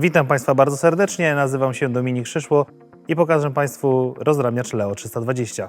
Witam Państwa bardzo serdecznie, nazywam się Dominik Szyszło i pokażę Państwu rozdrabniacz Leo 320.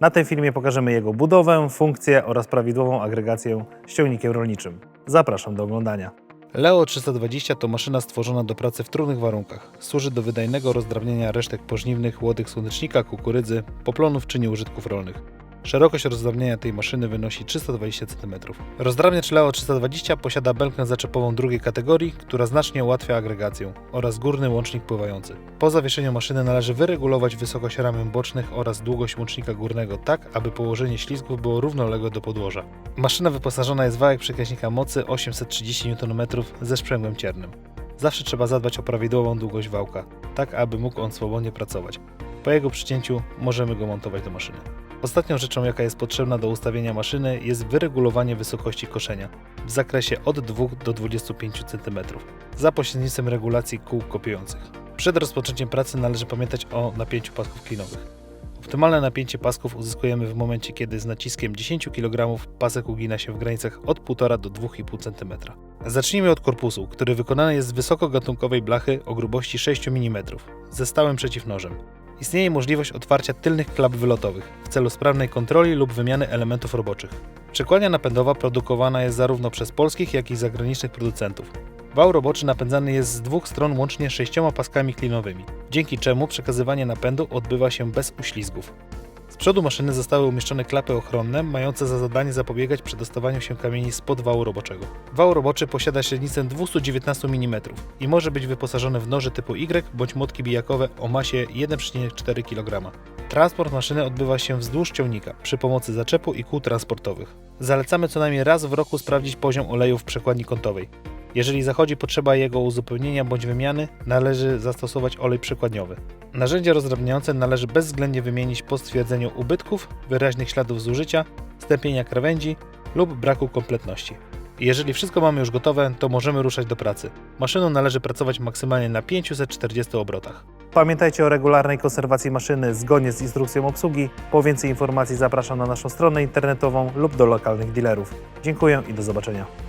Na tym filmie pokażemy jego budowę, funkcję oraz prawidłową agregację z ciągnikiem rolniczym. Zapraszam do oglądania. Leo 320 to maszyna stworzona do pracy w trudnych warunkach. Służy do wydajnego rozdrabniania resztek pożniwnych, łodych słonecznika, kukurydzy, poplonów czy nieużytków rolnych. Szerokość rozdrabniania tej maszyny wynosi 320 cm. Rozdrabniacz Leo 320 posiada belkę zaczepową drugiej kategorii, która znacznie ułatwia agregację oraz górny łącznik pływający. Po zawieszeniu maszyny należy wyregulować wysokość ramion bocznych oraz długość łącznika górnego tak, aby położenie ślizgów było równoległe do podłoża. Maszyna wyposażona jest w wałek przekaźnika mocy 830 Nm ze sprzęgłem ciernym. Zawsze trzeba zadbać o prawidłową długość wałka, tak aby mógł on swobodnie pracować. Po jego przycięciu możemy go montować do maszyny. Ostatnią rzeczą, jaka jest potrzebna do ustawienia maszyny, jest wyregulowanie wysokości koszenia w zakresie od 2 do 25 cm za pośrednictwem regulacji kół kopiujących. Przed rozpoczęciem pracy należy pamiętać o napięciu pasków klinowych. Optymalne napięcie pasków uzyskujemy w momencie, kiedy z naciskiem 10 kg pasek ugina się w granicach od 1,5 do 2,5 cm. Zacznijmy od korpusu, który wykonany jest z wysokogatunkowej blachy o grubości 6 mm ze stałym przeciwnożem. Istnieje możliwość otwarcia tylnych klap wylotowych w celu sprawnej kontroli lub wymiany elementów roboczych. Przekładnia napędowa produkowana jest zarówno przez polskich, jak i zagranicznych producentów. Wał roboczy napędzany jest z dwóch stron łącznie sześcioma paskami klinowymi, dzięki czemu przekazywanie napędu odbywa się bez uślizgów. Z przodu maszyny zostały umieszczone klapy ochronne, mające za zadanie zapobiegać przedostawaniu się kamieni spod wału roboczego. Wał roboczy posiada średnicę 219 mm i może być wyposażony w noże typu Y bądź młotki bijakowe o masie 1,4 kg. Transport maszyny odbywa się wzdłuż ciągnika przy pomocy zaczepu i kół transportowych. Zalecamy co najmniej raz w roku sprawdzić poziom oleju w przekładni kątowej. Jeżeli zachodzi potrzeba jego uzupełnienia bądź wymiany, należy zastosować olej przekładniowy. Narzędzia rozdrabniające należy bezwzględnie wymienić po stwierdzeniu ubytków, wyraźnych śladów zużycia, stępienia krawędzi lub braku kompletności. Jeżeli wszystko mamy już gotowe, to możemy ruszać do pracy. Maszyną należy pracować maksymalnie na 540 obrotach. Pamiętajcie o regularnej konserwacji maszyny zgodnie z instrukcją obsługi. Po więcej informacji zapraszam na naszą stronę internetową lub do lokalnych dealerów. Dziękuję i do zobaczenia.